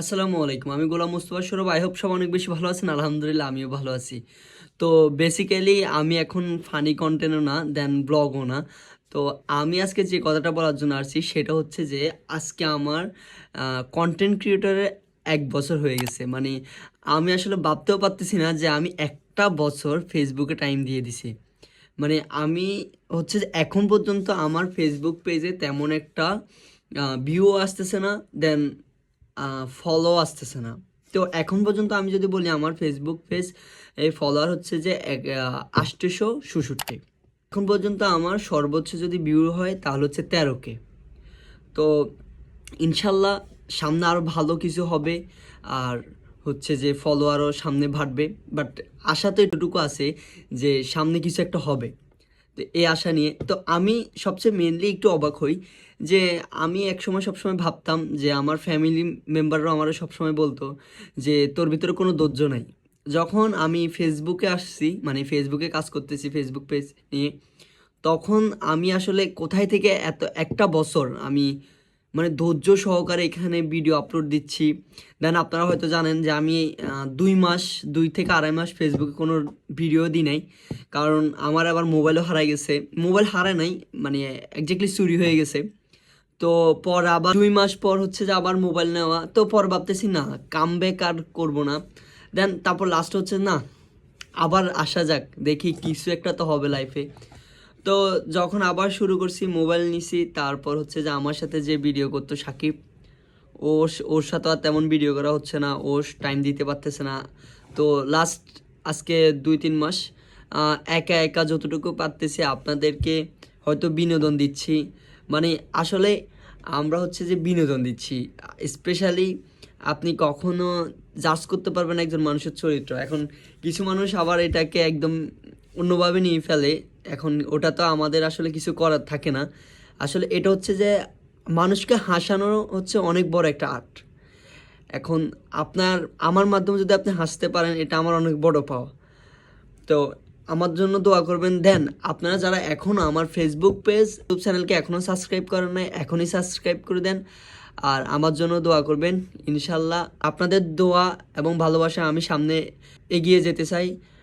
আসসালামু আলাইকুম। আমি গোলাম মুস্তফা সৌরভ আই হোপ সব অনেক বেশি ভালো আছেন। আলহামদুলিল্লাহ, আমিও ভালো আছি। তো বেসিক্যালি আমি এখন ফানি কন্টেন্টও না দেন ব্লগও না। তো আমি আজকে যে কথাটা বলার জন্য আসছি, সেটা হচ্ছে যে আজকে আমার কন্টেন্ট ক্রিয়েটরের এক বছর হয়ে গেছে। মানে আমি আসলে ভাবতেও পারতেছি না যে আমি একটা বছর ফেসবুকে টাইম দিয়ে দিছি। মানে আমি হচ্ছে যে এখন পর্যন্ত আমার ফেসবুক পেজে তেমন একটা ভিউ আসতেছে না। দেন ফলো আসতেছে না। তো এখন পর্যন্ত আমি যদি বলি আমার ফেসবুক পেজ এই ফলোয়ার হচ্ছে যে এক আষ্টশো ষষট্টি এখন পর্যন্ত আমার সর্বোচ্চ যদি ভিউ হয় তাহলে হচ্ছে তেরোকে। তো ইনশাল্লাহ সামনে আরও ভালো কিছু হবে, আর হচ্ছে যে ফলোয়ারও সামনে বাড়বে। বাট আশা তো এটুকু আছে যে সামনে কিছু একটা হবে। এই আশা নিয়ে। তো আমি সবচেয়ে মেনলি একটু অবাক হই যে আমি একসময় সবসময় ভাবতাম যে আমার ফ্যামিলি মেম্বাররাও আমারও সবসময় বলতো যে তোর ভিতরে কোনো দৈর্য নাই। যখন আমি ফেসবুকে আসছি মানে ফেসবুকে কাজ করতেছি ফেসবুক পেজ নিয়ে, তখন আমি আসলে কোথায় থেকে এত, একটা বছর আমি মানে ধৈর্য সহকারে এখানে ভিডিও আপলোড দিচ্ছি। দেন আপনারা হয়তো জানেন যে আমি দুই মাস, দুই থেকে আড়াই মাস ফেসবুকে কোনো ভিডিও দিই নাই। কারণ আমার আবার মোবাইলও হারাই গেছে। মোবাইল হারায় নাই মানে একজাক্টলি চুরি হয়ে গেছে। তো পর আবার, দুই মাস পর হচ্ছে যে আবার মোবাইল নেওয়া। তো পর ভাবতেছি, না কাম ব্যাক আর করব না। দেন তারপর লাস্ট হচ্ছে, না, আবার আসা যাক, দেখি কিছু একটা তো হবে লাইফে তো যখন আবার শুরু করছি, মোবাইল নিছি, তারপর হচ্ছে যে আমার সাথে যে ভিডিও করতো সাকিব, ওর ওর সাথে আর তেমন ভিডিও করা হচ্ছে না, ও টাইম দিতে পারতেছে না। তো লাস্ট আজকে দুই, তিন মাস একা একা যতটুকু পারতেছি আপনাদেরকে হয়তো বিনোদন দিচ্ছি। মানে আসলে আমরা হচ্ছে যে বিনোদন দিচ্ছি। স্পেশালি আপনি কখনো জাজ করতে পারবেন একজন মানুষের চরিত্র। এখন কিছু মানুষ আবার এটাকে একদম অন্যভাবে নিয়ে ফেলে। এখন ওটা তো আমাদের আসলে কিছু করার থাকে না। আসলে এটা হচ্ছে যে মানুষকে হাসানো হচ্ছে অনেক বড় একটা আর্ট। এখন আপনার, আমার মাধ্যমে যদি আপনি হাসতে পারেন, এটা আমার অনেক বড় পাওয়া। তো আমার জন্য দোয়া করবেন, দেন আপনারা যারা এখনও আমার ফেসবুক পেজ ইউটিউব চ্যানেলকে এখনও সাবস্ক্রাইব করেন নাই, এখনই সাবস্ক্রাইব করে দেন। আর আমার জন্য দোয়া করবেন, ইনশাল্লাহ আপনাদের দোয়া এবং ভালোবাসা আমি সামনে এগিয়ে যেতে চাই।